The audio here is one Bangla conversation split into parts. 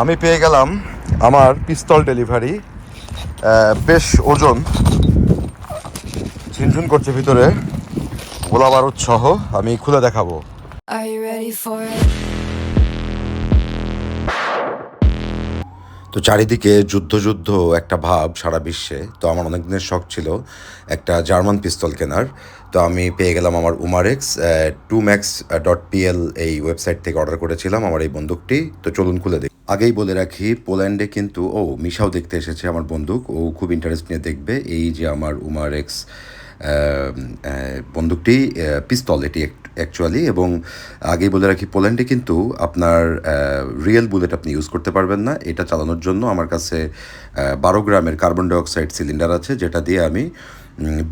আমি পেয়ে গেলাম আমার পিস্তল ডেলিভারি বেশ ওজন, ঝিনঝুন করছে ভিতরে গোলা বারুদ সহ, আমি খুলে দেখাবো Are you ready for it? তো চারিদিকে যুদ্ধ যুদ্ধ, একটা ভাব সারা বিশ্বে। তো আমার অনেক দিনের শখ ছিল একটা জার্মান পিস্তল কেনার। তো আমি পেয়ে গেলাম আমার Umarex two max dot PL এই ওয়েবসাইট থেকে অর্ডার করেছিলাম আমার এই বন্দুকটি। তো চলুন খুলে দেখি। আগেই বলে রাখি, পোল্যান্ডে কিন্তু, ও মিশাও দেখতে এসেছে আমার বন্দুক। ও খুব ইন্টারেস্ট নিয়ে দেখবে। এই যে আমার উমারেক্স বন্দুকটি পিস্তল এটি অ্যাকচুয়ালি এবং আগেই বলে রাখি, পোল্যান্ডে কিন্তু আপনার রিয়েল বুলেট আপনি ইউজ করতে পারবেন না। এটা চালানোর জন্য আমার কাছে বারো গ্রামের কার্বন ডাইঅক্সাইড সিলিন্ডার আছে, যেটা দিয়ে আমি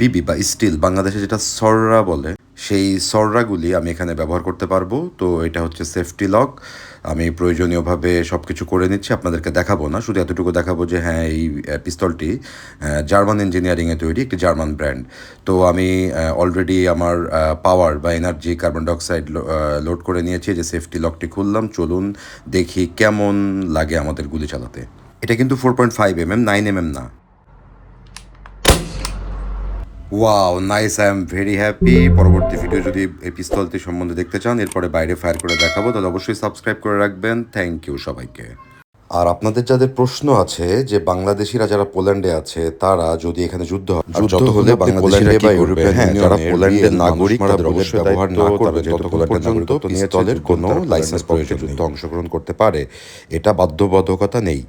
বিবি বা স্টিল বাংলাদেশে যেটা সররা বলে সেই সররাগুলি আমি এখানে ব্যবহার করতে পারব। তো এটা হচ্ছে সেফটি লক আমি প্রয়োজনীয়ভাবে সব কিছু করে নিচ্ছি, আপনাদেরকে দেখাবো না। শুধু এতটুকু দেখাবো যে হ্যাঁ এই পিস্তলটি জার্মান ইঞ্জিনিয়ারিংয়ে তৈরি একটি জার্মান ব্র্যান্ড তো আমি অলরেডি আমার পাওয়ার বা এনার্জি কার্বন ডাইঅক্সাইড লোড করে নিয়েছি যে সেফটি লকটি খুললাম। চলুন দেখি কেমন লাগে আমাদের গুলি চালাতে। এটা কিন্তু four point five M M nine M M না। Wow nice I am very happy পরবর্তী ভিডিও যদি এই পিস্তলটি সম্বন্ধে দেখতে চান এরপরে বাইরে ফায়ার করে দেখাবো তাহলে অবশ্যই সাবস্ক্রাইব করে রাখবেন। থ্যাংক ইউ সবাইকে। আর আপনাদের যাদের প্রশ্ন আছে যে বাংলাদেশিরা যারা পোল্যান্ডে আছে তারা যদি এখানে যুদ্ধ হয় যত হলে বাংলাদেশিরা বা ইউরোপিয়ান হ্যাঁ যারা পোল্যান্ডের নাগরিক তাদের অবশ্যই ব্যবহার না করবে ততক্ষণ পর্যন্ত পিস্তলের কোনো লাইসেন্স প্রয়োজন যুদ্ধ অংশগ্রহণ করতে পারে এটা বাধ্যবাধকতা নেই।